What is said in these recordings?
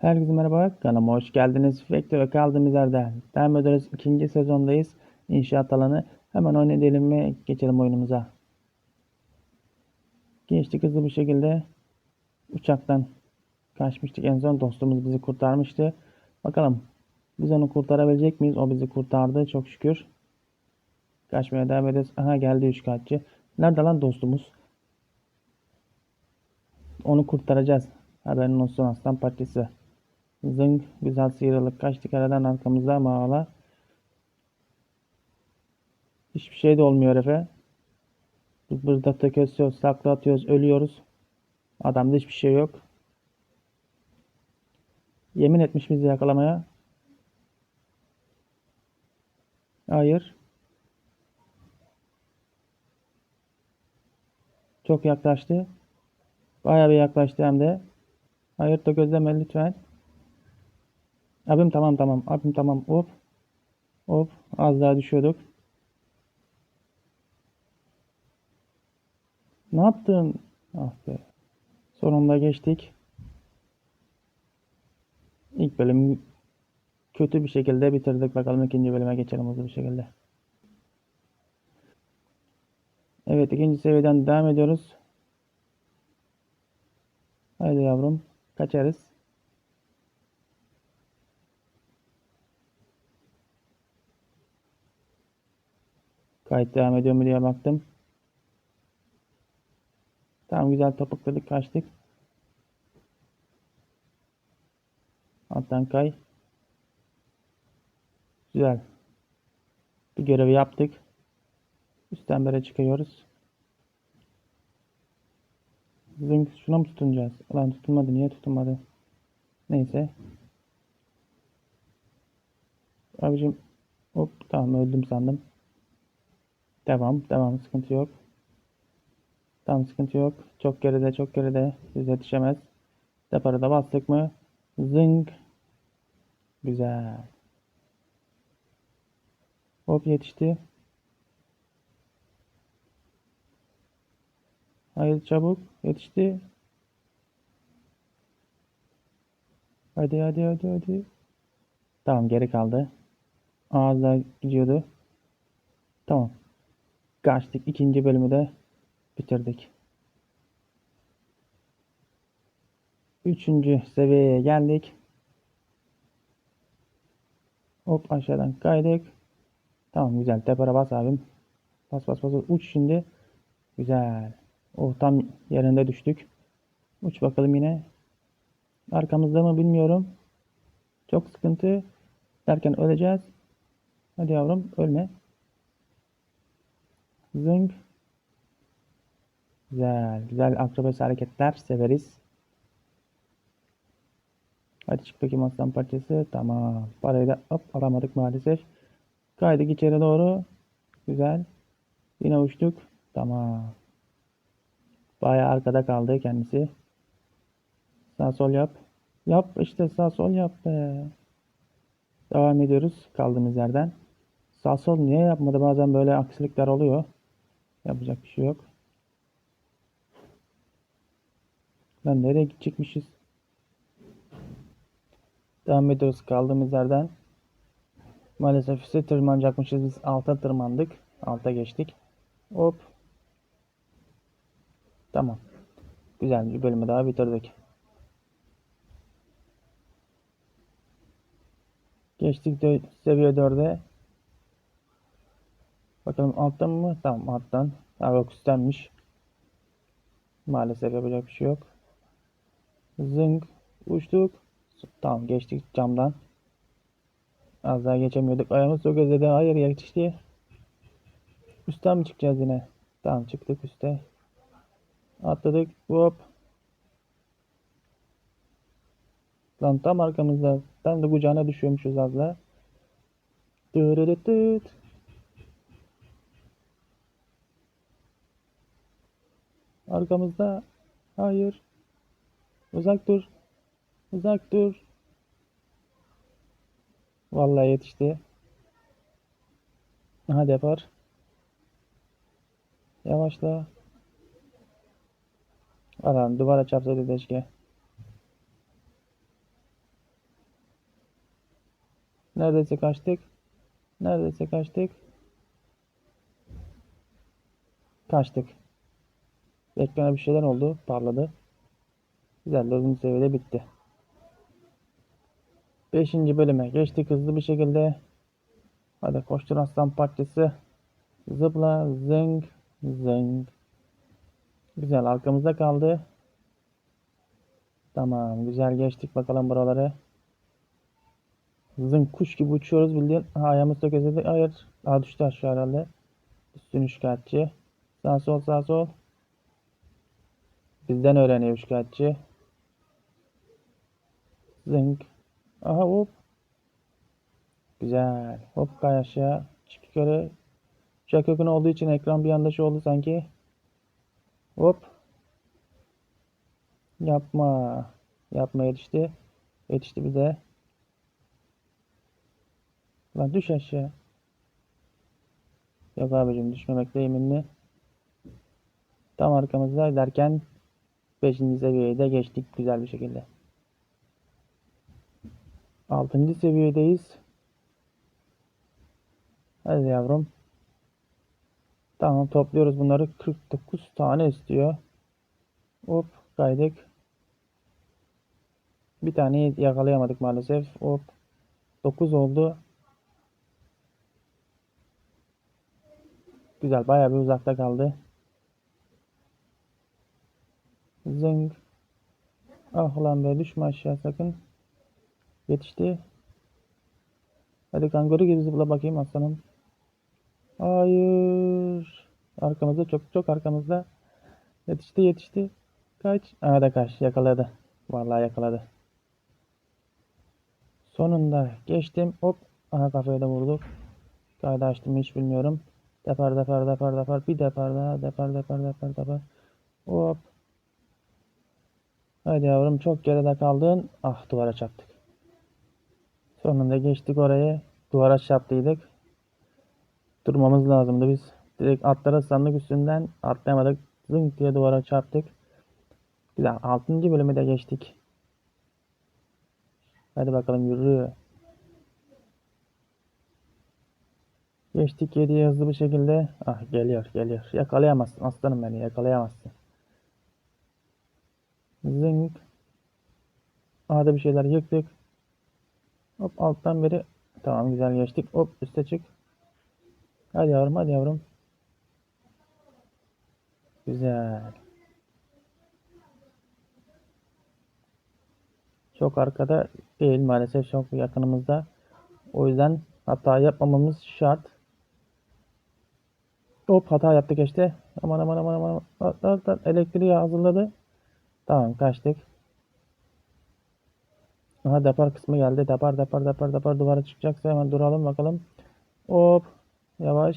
Herkese merhaba, kanalıma hoş geldiniz. Vektör'e kaldığımız yerde devam ediyoruz. İkinci sezondayız. İnşaat alanı. Hemen oynayalım mı? Geçelim oyunumuza. Geçtik hızlı bir şekilde. Uçaktan kaçmıştık. En son dostumuz bizi kurtarmıştı. Bakalım biz onu kurtarabilecek miyiz? O bizi kurtardı çok şükür. Kaçmaya devam ediyoruz. Aha geldi üç kaççı. Nerede lan dostumuz? Onu kurtaracağız. Haberin olsun aslan parçası. Zıng güzel sıyrılıp kaçtık aradan arkamızda mağala. Hiçbir şey de olmuyor Efe. Burada tökesiyoruz, takla atıyoruz, ölüyoruz. Adamda hiçbir şey yok. Yemin etmiş bizi yakalamaya. Hayır. Çok yaklaştı. Bayağı bir yaklaştı hem de. Hayır tökezleme lütfen. Abim tamam tamam. Abim tamam. Hop. Hop. Az daha düşüyorduk. Ne yaptın? Ah be. Sonunda geçtik. İlk bölümü kötü bir şekilde bitirdik. Bakalım ikinci bölüme geçelim hızlı bir şekilde. Evet ikinci seviyeden devam ediyoruz. Haydi yavrum. Kaçarız. Kayıt devam ediyor mu diye baktım. Tamam güzel topukladık kaçtık. Alttan kay. Güzel. Bir görevi yaptık. Üstten beri çıkıyoruz. Zınk şuna mı tutunacağız? Ulan tutunmadı. Niye tutunmadı? Neyse. Abicim hop tamam öldüm sandım. Devam. Devam. Sıkıntı yok. Tamam sıkıntı yok. Çok geride çok geride. Biz yetişemez. Deparı da bastık mı? Zınk. Güzel. Hop yetişti. Haydi çabuk. Yetişti. Hadi hadi hadi hadi. Tamam geri kaldı. Ağızda gidiyordu. Tamam. Kaçtık. İkinci bölümü de bitirdik. Üçüncü seviyeye geldik. Hop aşağıdan kaydık. Tamam güzel. Tepara bas abim. Bas bas bas. Uç şimdi. Güzel. Oh tam yerinde düştük. Uç bakalım yine. Arkamızda mı bilmiyorum. Çok sıkıntı. Derken öleceğiz. Hadi yavrum ölme. Zing. Güzel. Güzel akrobasi hareketler severiz. Hadi çık bakayım aslan parçası. Tamam. Parayı da hop alamadık maalesef. Kaydık içeri doğru. Güzel. Yine uçtuk. Tamam. Bayağı arkada kaldı kendisi. Sağ sol yap. Yap işte sağ sol yap be. Devam ediyoruz kaldığımız yerden. Sağ sol niye yapmadı? Bazen böyle aksilikler oluyor. Yapacak bir şey yok. Lan nereye gidecekmişiz? Devam ediyoruz kaldığımız yerden. Maalesef üste tırmanacakmışız. Biz alta tırmandık. Alta geçtik. Hop. Tamam. Güzel bir bölümü daha bitirdik. Geçtik seviye 4'e. Bakalım alttan mı? Tamam alttan. Ha üsttenmiş. Maalesef yapacak bir şey yok. Zınk. Uçtuk. Tamam geçtik camdan. Az daha geçemiyorduk. Ayağımız çok özledi. Hayır yetişti. Üstten mi çıkacağız yine? Tamam çıktık üste. Atladık. Hop. Lan tam arkamızda. Tam da kucağına düşüyormuşuz az daha. Dırırıtıt. Arkamızda. Hayır. Uzak dur. Uzak dur. Vallahi yetişti. Hadi yapar. Yavaşla. Adam duvara çarpsaydı keşke. Neredeyse kaçtık. Neredeyse kaçtık. Kaçtık. Ekrana bir şeyler oldu. Parladı. Güzel. Dördüncü seviyede bitti. Beşinci bölüme geçtik hızlı bir şekilde. Hadi koştur aslan parçası. Zıpla. Zıng. Zıng. Güzel. Arkamızda kaldı. Tamam. Güzel geçtik bakalım buraları. Zıng kuş gibi uçuyoruz bildiğin. Ha, ayağımız kesildi. Hayır. Aa düştü aşağı herhalde. Üstün şikayetçi. Sağ sol sağ sol. Bizden öğreniyor şikayetçi. Zınk. Aha hop. Güzel. Hop kay aşağı. Yukarı. Uçak yakın olduğu için ekran bir anda şey oldu sanki. Hop. Yapma. Yapma yetişti. Yetişti bir de. Lan düş aşağı. Yok abicim düşmemekte yeminli. Tam arkamızda derken 5. seviyeye de geçtik güzel bir şekilde. 6. seviyedeyiz. Hadi yavrum. Tamam topluyoruz bunları. 49 tane istiyor. Hop kaydık. Bir tane yakalayamadık maalesef. Hop. 9 oldu. Güzel bayağı bir uzakta kaldı. Zıng. Ah lan be düşme aşağı sakın. Yetişti. Hadi kanguru gibi zıpla bakayım aslanım. Hayır. Arkamızda çok çok arkamızda. Yetişti yetişti. Kaç. Aa da kaç. Yakaladı. Vallahi yakaladı. Sonunda geçtim. Hop. Aha kafaya da vurduk. Kaydı açtım hiç bilmiyorum. Depar depar depar depar. Bir depar daha. Depar depar depar depar. Hop. Hadi yavrum çok geride kaldın. Ah duvara çarptık. Sonunda geçtik orayı. Duvara çarptıydık. Durmamız lazımdı biz. Direkt atlara sandık üstünden atlayamadık. Zınk diye duvara çarptık. Güzel. 6. bölümü de geçtik. Hadi bakalım yürü. Geçtik 7'ye hızlı bir şekilde. Ah geliyor geliyor. Yakalayamazsın aslanım beni yakalayamazsın. Zınk. A'da bir şeyler yıktık. Hop alttan beri. Tamam güzel geçtik. Hop üste çık. Hadi yavrum hadi yavrum. Güzel. Çok arkada değil maalesef çok yakınımızda. O yüzden hata yapmamamız şart. Hop hata yaptık işte. Aman aman aman aman. Elektriği hazırladı. Tamam kaçtık. Aha depar kısmı geldi. Depar depar depar depar duvara çıkacaksa hemen duralım bakalım. Hop. Yavaş.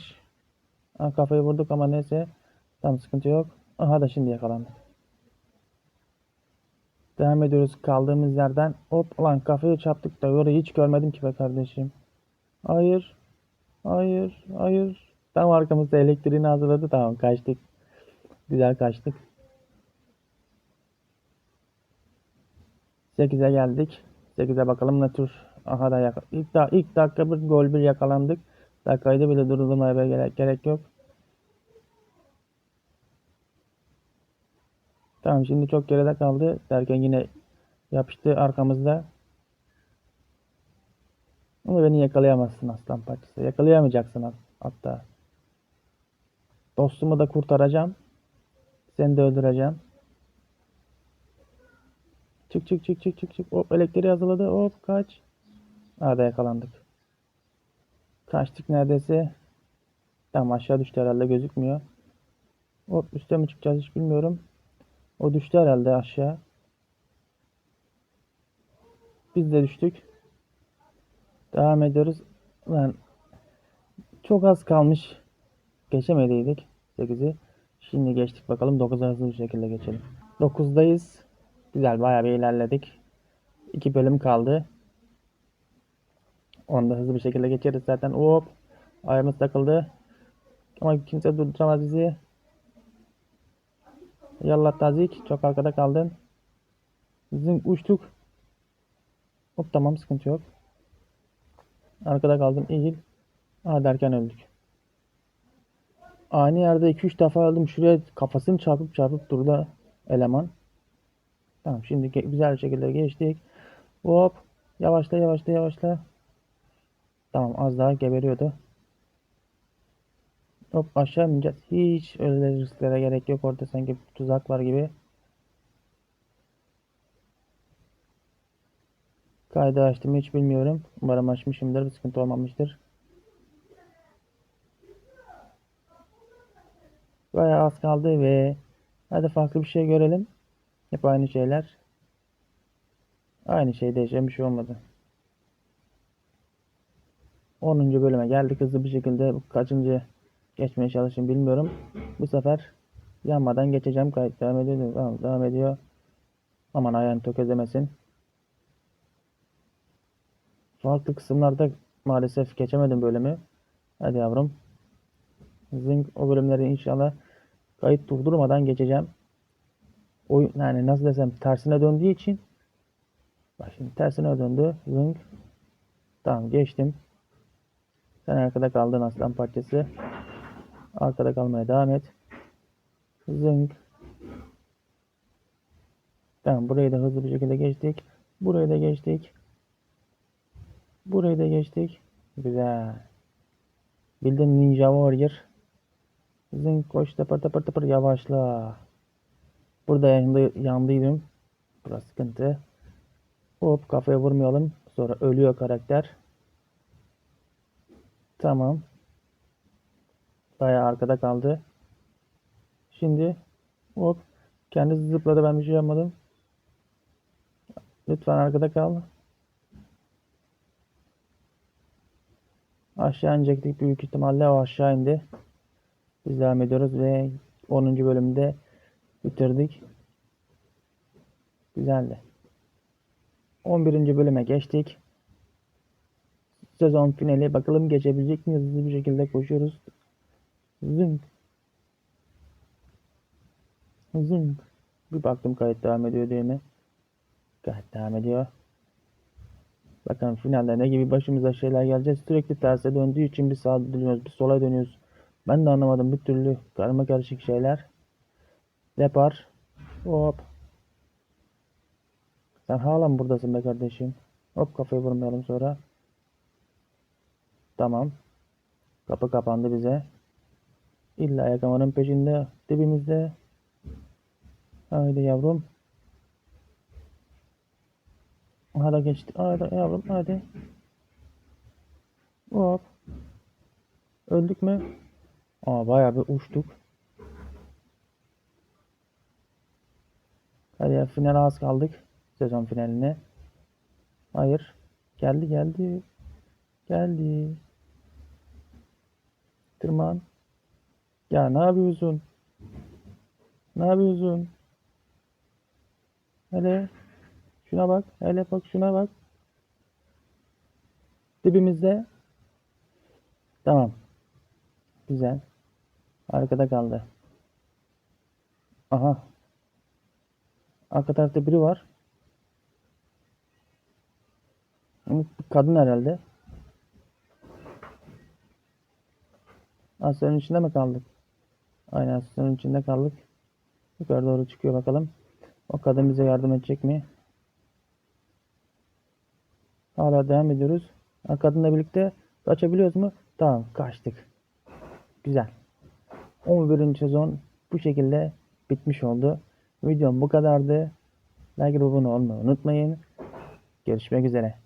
Aha, kafayı vurduk ama neyse. Tam sıkıntı yok. Aha da şimdi yakalandık. Devam ediyoruz kaldığımız yerden. Hop lan kafayı çarptık da orayı hiç görmedim ki be kardeşim. Hayır. Hayır. Hayır. Tam arkamızda elektriğini hazırladı. Tamam kaçtık. Güzel kaçtık. 8'e geldik. 8'e bakalım ne tür. Aha da yak ilk, da ilk dakika bir gol bir yakalandık. Dakikaydı bile durdurmaya gerek, gerek yok. Tamam şimdi çok geride kaldı. Derken yine yapıştı arkamızda. Ama beni yakalayamazsın aslan parçası. Yakalayamayacaksın hatta. Dostumu da kurtaracağım. Seni de öldüreceğim. Çık çık çık çık çık çık. Hop elektriği hazırladı. Hop kaç. Arada yakalandık. Kaçtık neredeyse. Tamam aşağı düştü herhalde gözükmüyor. Hop üste mi çıkacağız hiç bilmiyorum. O düştü herhalde aşağı. Biz de düştük. Devam ediyoruz. Lan çok az kalmış. Geçemediydik 8'i. Şimdi geçtik bakalım 9'a hızlı bir şekilde geçelim. 9'dayız. Güzel bayağı bir ilerledik. 2 bölüm kaldı. Onu da hızlı bir şekilde geçeriz zaten. Hop. Ayağımız takıldı. Ama kimse durduramaz bizi. Yallah tazik. Çok arkada kaldın. Zing uçtuk. Hop tamam sıkıntı yok. Arkada kaldım. Eğil. Aa derken öldük. Aynı yerde 2-3 defa öldüm. Şuraya kafasını çarpıp çarpıp durdu eleman. Tamam şimdi güzel bir şekilde geçtik. Hop. Yavaşla yavaşla yavaşla. Tamam az daha geberiyordu. Hop aşağı ineceğiz? Hiç öyle risklere gerek yok. Orada sanki tuzak var gibi. Kaydı açtım hiç bilmiyorum. Umarım açmışımdır. Bir sıkıntı olmamıştır. Bayağı az kaldı ve hadi farklı bir şey görelim. Hep aynı şeyler. Aynı şey değişen bir şey olmadı. 10. bölüme geldik hızlı bir şekilde. Kaçıncı geçmeye çalışayım bilmiyorum. Bu sefer yanmadan geçeceğim. Kayıt devam ediyor. Tamam, devam ediyor. Aman ayağını tökezlemesin. Farklı kısımlarda maalesef geçemedim bölümü. Hadi yavrum. Zing o bölümleri inşallah kayıt durdurmadan geçeceğim. Oyun yani nasıl desem tersine döndüğü için bak şimdi tersine döndü. Zing. Tamam geçtim. Sen arkada kaldın aslan parçası. Arkada kalmaya devam et. Zing. Tamam burayı da hızlı bir şekilde geçtik. Burayı da geçtik. Burayı da geçtik. Güzel. Bildiğin Ninja Warrior. Zing koş tapır tapır tapır yavaşla. Burada yandı, yandıydım. Burası sıkıntı. Hop kafaya vurmayalım. Sonra ölüyor karakter. Tamam. Bayağı arkada kaldı. Şimdi hop kendisi zıpladı ben bir şey yapmadım. Lütfen arkada kal. Aşağı inecektik büyük ihtimalle o aşağı indi. Biz devam ediyoruz ve 10. bölümde bitirdik. Güzeldi. 11. bölüme geçtik. Sezon finali bakalım geçebilecek miyiz? Hızlı bir şekilde koşuyoruz. Zınk. Zınk. Bir baktım kayıt devam ediyor diye mi? Kayıt devam ediyor. Bakalım finalde ne gibi başımıza şeyler gelecek. Sürekli terse döndüğü için bir sağa dönüyoruz, bir sola dönüyoruz. Ben de anlamadım bir türlü karma karışık şeyler. Depar. Hop. Sen hala mı buradasın be kardeşim? Hop kafayı vurmayalım sonra. Tamam. Kapı kapandı bize. İlla yakamanın peşinde. Dibimizde. Haydi yavrum. Hadi geçti. Hadi yavrum hadi. Hop. Öldük mü? Aa bayağı bir uçtuk. Hadi finale az kaldık. Sezon finaline. Hayır. Geldi geldi. Geldi. Tırman. Ya ne yapıyorsun? Ne yapıyorsun? Hele. Şuna bak. Hele bak şuna bak. Dibimizde. Tamam. Güzel. Arkada kaldı. Aha. Arka tarafta biri var. Bu Kadın herhalde. Aslanın içinde mi kaldık? Aynen aslanın içinde kaldık. Yukarı doğru çıkıyor bakalım. O kadın bize yardım edecek mi? Hala devam ediyoruz. Ha, Kadınla birlikte kaçabiliyoruz mu? Tamam kaçtık. Güzel. 11. sezon bu şekilde bitmiş oldu. Videom bu kadardı. Like ve abone olmayı unutmayın. Görüşmek üzere.